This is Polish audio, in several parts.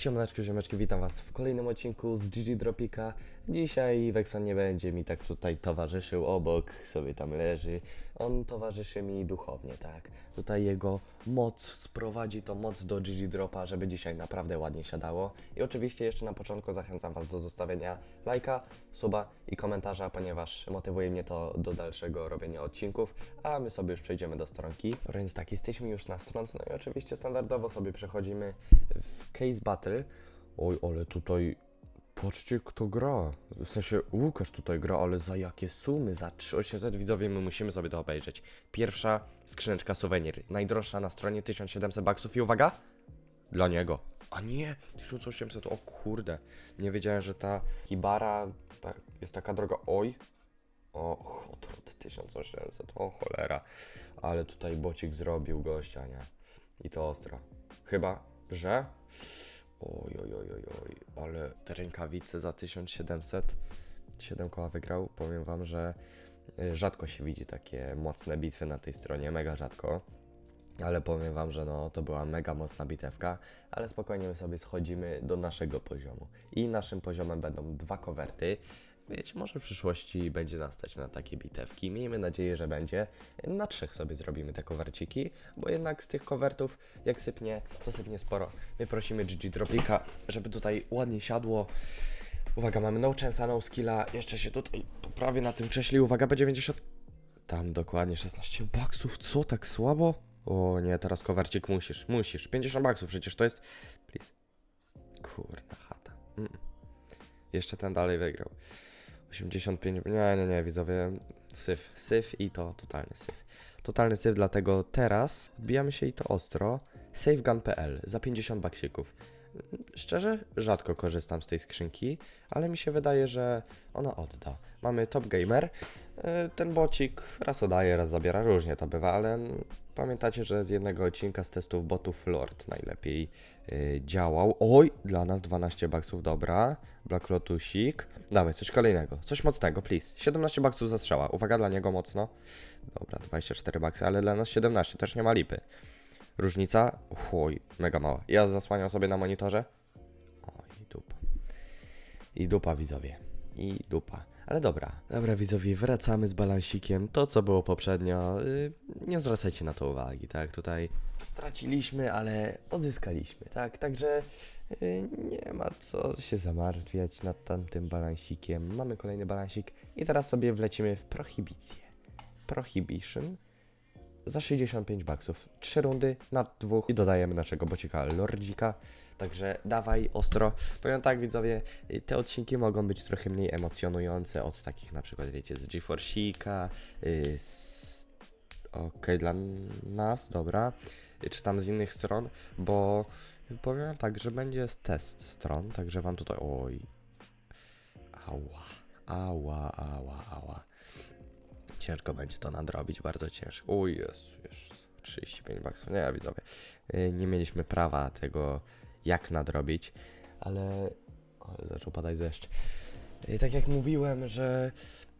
Siemaneczko, ziomeczki, witam was w kolejnym odcinku z GG Dropika. Dzisiaj Wexon nie będzie mi tak tutaj towarzyszył obok, sobie tam leży. On towarzyszy mi duchownie, tak. Tutaj jego moc sprowadzi to moc do GG Dropa, żeby dzisiaj naprawdę ładnie siadało. I oczywiście jeszcze na początku zachęcam was do zostawienia lajka, suba i komentarza, ponieważ motywuje mnie to do dalszego robienia odcinków, a my sobie już przejdziemy do stronki. Więc tak, jesteśmy już na stronce, no i oczywiście standardowo sobie przechodzimy w Case Battle. Oj, ale tutaj patrzcie kto gra. W sensie Łukasz tutaj gra, ale za jakie sumy? Za 3800 widzowie my musimy sobie to obejrzeć. Pierwsza skrzyneczka suwenir, najdroższa na stronie 1700 baksów i uwaga, dla niego. A nie, 1800, o kurde. Nie wiedziałem, że ta Hibara ta, jest taka droga. Oj. O, Hot Rod 1800, o cholera. Ale tutaj bocik zrobił gościa, nie? I to ostro. Chyba, że... Oj, oj, oj, oj, oj, ale te rękawice za 1700, 7 koła wygrał. Powiem wam, że y, rzadko się widzi takie mocne bitwy na tej stronie, mega rzadko. Ale powiem wam, że no, to była mega mocna bitewka, ale spokojnie my sobie schodzimy do naszego poziomu. I naszym poziomem będą dwa kowerty. Wiecie, może w przyszłości będzie nastać na takie bitewki. Miejmy nadzieję, że będzie. Na trzech sobie zrobimy te kowerciki, bo jednak z tych kowertów, jak sypnie, to sypnie sporo. My prosimy GG Dropika, żeby tutaj ładnie siadło. Uwaga, mamy no chance'a, no skilla. Jeszcze się tutaj poprawię na tym krześle. Uwaga, B90. Tam dokładnie 16 baksów. Co, tak słabo? O nie, teraz kowercik musisz, musisz. 50 baksów przecież to jest... Please. Kurna chata. Mm. Jeszcze ten dalej wygrał. 85, nie, nie, nie, widzowie, syf, syf i to totalny syf. Totalny syf, dlatego teraz wbijamy się i to ostro. Safegun.pl za 50 baksików. Szczerze, rzadko korzystam z tej skrzynki, ale mi się wydaje, że ona odda. Mamy Top Gamer. E, Ten bocik raz oddaje, raz zabiera, różnie to bywa, ale pamiętacie, że z jednego odcinka z testów botów Lord najlepiej y, działał. Oj, dla nas 12 baksów, dobra. Black Lotusik. Dawaj, coś kolejnego, coś mocnego, please. 17 baksów zastrzała, uwaga dla niego mocno. Dobra, 24 baksy, ale dla nas 17, też nie ma lipy. Różnica? Oj, mega mała. Ja zasłaniam sobie na monitorze. Oj, dupa. I dupa, widzowie. I dupa. Ale dobra. Dobra, widzowie, wracamy z balansikiem. To, co było poprzednio, y, nie zwracajcie na to uwagi, tak? Tutaj straciliśmy, ale odzyskaliśmy, tak? Także y, nie ma co się zamartwiać nad tamtym balansikiem. Mamy kolejny balansik i teraz sobie wlecimy w prohibicję. Prohibition za 65 baksów. Trzy rundy na dwóch i dodajemy naszego bocika Lordzika. Także dawaj ostro. Powiem tak, widzowie, te odcinki mogą być trochę mniej emocjonujące od takich na przykład, wiecie, z GeForce'ika, y, z... Okej, dla nas, dobra. Y, Czy tam z innych stron, bo powiem tak, że będzie test stron, także wam tutaj... Oj. Ała, ała, ała, ała. Ciężko będzie to nadrobić, bardzo ciężko. Uj, jest, jest 35 baksów. Nie, widzowie. Y, Nie mieliśmy prawa tego, jak nadrobić, ale. O, zaczął padać deszcz. Y, Tak jak mówiłem, że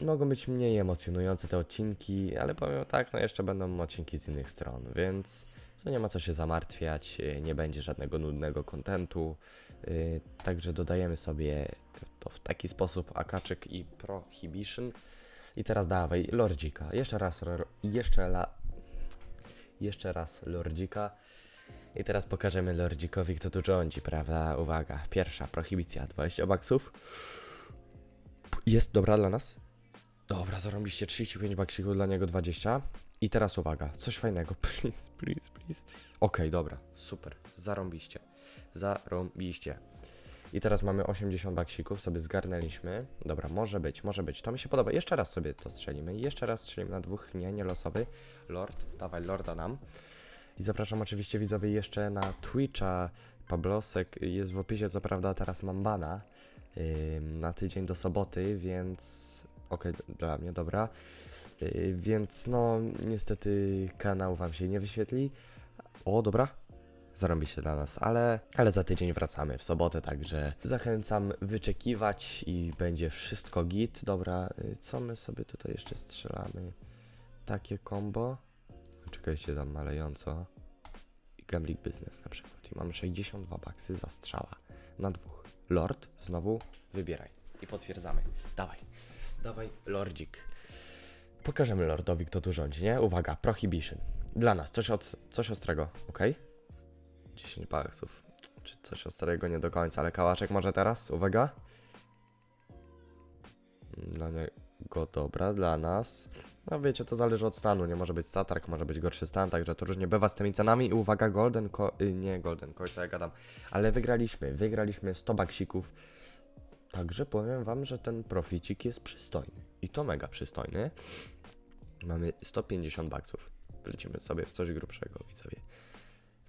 mogą być mniej emocjonujące te odcinki, ale powiem tak, no jeszcze będą odcinki z innych stron, więc tu nie ma co się zamartwiać, y, nie będzie żadnego nudnego kontentu. Także dodajemy sobie to w taki sposób Akaczyk i Prohibition. I teraz dawaj, Lordzika. Jeszcze raz, jeszcze la... Jeszcze raz Lordzika. I teraz pokażemy Lordzikowi, kto tu rządzi, prawda? Uwaga, pierwsza prohibicja, 20 baksów. Jest dobra dla nas? Dobra, zarobiście 35 baksików, dla niego 20. I teraz uwaga, coś fajnego, please, please, please. Okej, dobra, super, zarąbiście. Zarąbiście. I teraz mamy 80 baksików, sobie zgarnęliśmy. Dobra, może być, może być. To mi się podoba. Jeszcze raz sobie to strzelimy. Jeszcze raz strzelimy na dwóch, nie, nie losowy. Lord, dawaj Lorda nam. I zapraszam oczywiście widzowie jeszcze na Twitcha. Pablosek jest w opisie, co prawda teraz mam bana ym, na tydzień do soboty, więc... Okej, dla mnie, dobra. Yy, więc no, niestety kanał wam się nie wyświetli. O, dobra, zarąbi się dla nas, ale, ale za tydzień wracamy w sobotę, także zachęcam wyczekiwać i będzie wszystko git. Dobra, y, co my sobie tutaj jeszcze strzelamy? Takie combo. Czekajcie tam malejąco. Gambling Business na przykład. I mamy 62 baksy za strzała. na dwóch. Lord, znowu wybieraj. I potwierdzamy. Dawaj. Dawaj, Lordzik. Pokażemy Lordowi, kto tu rządzi, nie? Uwaga, Prohibition. Dla nas, coś, od, coś ostrego, ok? 10 baksów. Czy coś ostrego nie do końca, ale kałaczek może teraz? Uwaga. Dla niego dobra, dla nas. No wiecie, to zależy od stanu, nie może być statark, może być gorszy stan, także to różnie bywa z tymi cenami. I uwaga, Golden Co... y, nie Golden Coin, co ja gadam, ale wygraliśmy, wygraliśmy 100 baksików. Także powiem wam, że ten proficik jest przystojny. I to mega przystojny. Mamy 150 baksów. Lecimy sobie w coś grubszego, widzowie.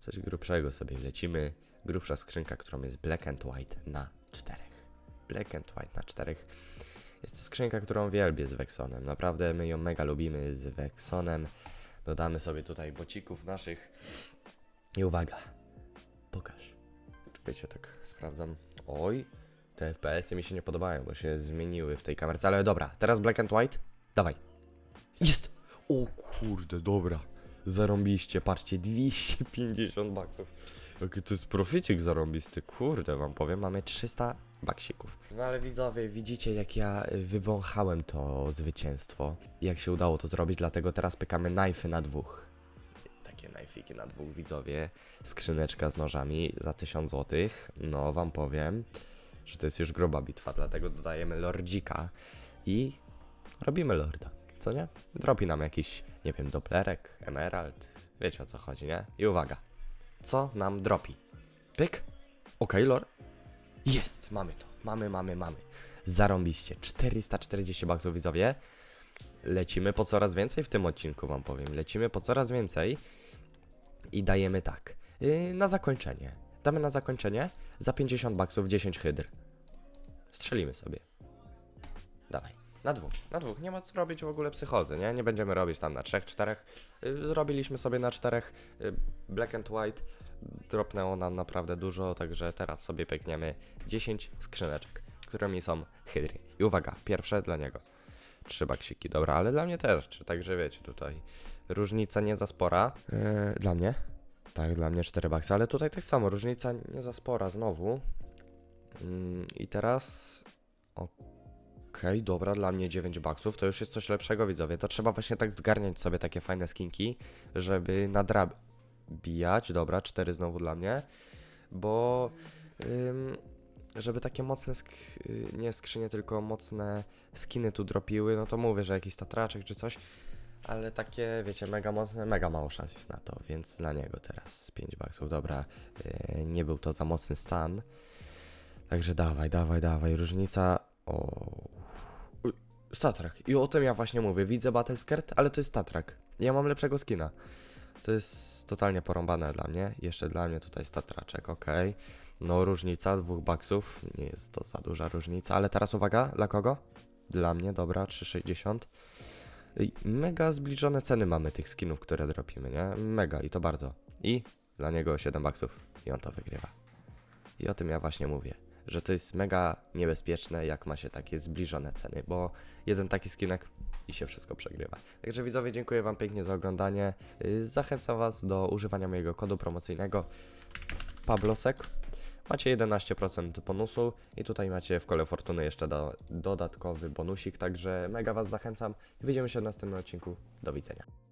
Coś grubszego sobie lecimy. Grubsza skrzynka, którą jest Black and White na czterech. Black and White na czterech. Jest to skrzynka, którą wielbię z Vexonem. Naprawdę my ją mega lubimy z Vexonem. Dodamy sobie tutaj bocików naszych. I uwaga. Pokaż. Czekajcie, tak sprawdzam. Oj, te FPS-y mi się nie podobają, bo się zmieniły w tej kamerce, ale dobra. Teraz Black and White. Dawaj. Jest! O kurde, dobra. Zarąbiście, patrzcie, 250 baksów. Jaki to jest proficik zarąbisty, kurde wam powiem, mamy 300 baksików. No ale widzowie, widzicie jak ja y, wywąchałem to zwycięstwo. Jak się udało to zrobić, dlatego teraz pykamy knifey na dwóch. Takie knifiki na dwóch widzowie. Skrzyneczka z nożami za 1000 zł. No wam powiem, że to jest już groba bitwa, dlatego dodajemy lordzika i robimy lorda. Co nie? Dropi nam jakiś, nie wiem, doplerek, emerald. Wiecie o co chodzi, nie? I uwaga. Co nam dropi? Pyk. Okej, lor. Jest, mamy to. Mamy, mamy, mamy. Zarąbiście. 440 baksów widzowie. Lecimy po coraz więcej w tym odcinku, wam powiem. Lecimy po coraz więcej. I dajemy tak. Yy, na zakończenie. Damy na zakończenie za 50 baksów 10 hydr. Strzelimy sobie. Dawaj. Na dwóch, na dwóch. Nie ma co robić w ogóle psychozy, nie? Nie będziemy robić tam na trzech, czterech. Y, Zrobiliśmy sobie na czterech y, black and white. Dropnęło nam naprawdę dużo, także teraz sobie pykniemy 10 skrzyneczek, którymi są hydry. I uwaga, pierwsze dla niego. Trzy baksiki, dobra, ale dla mnie też. Także wiecie, tutaj różnica nie za spora. Yy, dla mnie. Tak, dla mnie 4 baksy, ale tutaj tak samo, różnica nie za spora znowu. Mm, I teraz. Okej, dobra, dla mnie 9 baksów, to już jest coś lepszego, widzowie. To trzeba właśnie tak zgarniać sobie takie fajne skinki, żeby nadrabijać. Dobra, 4 znowu dla mnie, bo ym, żeby takie mocne, sk- y, nie skrzynie, tylko mocne skiny tu dropiły, no to mówię, że jakiś tatraczek czy coś, ale takie, wiecie, mega mocne, mega mało szans jest na to, więc dla niego teraz 5 baksów, dobra, y, nie był to za mocny stan. Także dawaj, dawaj, dawaj, różnica, o... Statrak. I o tym ja właśnie mówię. Widzę Battle Skirt, ale to jest Statrak. Ja mam lepszego skina. To jest totalnie porąbane dla mnie. Jeszcze dla mnie tutaj Statraczek, ok. No różnica dwóch baksów. Nie jest to za duża różnica, ale teraz uwaga, dla kogo? Dla mnie, dobra, 3,60. Ej, Mega zbliżone ceny mamy tych skinów, które dropimy, nie? Mega i to bardzo. I dla niego 7 baksów. I on to wygrywa. I o tym ja właśnie mówię że to jest mega niebezpieczne, jak ma się takie zbliżone ceny, bo jeden taki skinek i się wszystko przegrywa. Także widzowie, dziękuję Wam pięknie za oglądanie. Yy, Zachęcam Was do używania mojego kodu promocyjnego Pablosek. Macie 11% bonusu i tutaj macie w kole fortuny jeszcze do, dodatkowy bonusik, także mega Was zachęcam. Widzimy się w następnym odcinku. Do widzenia.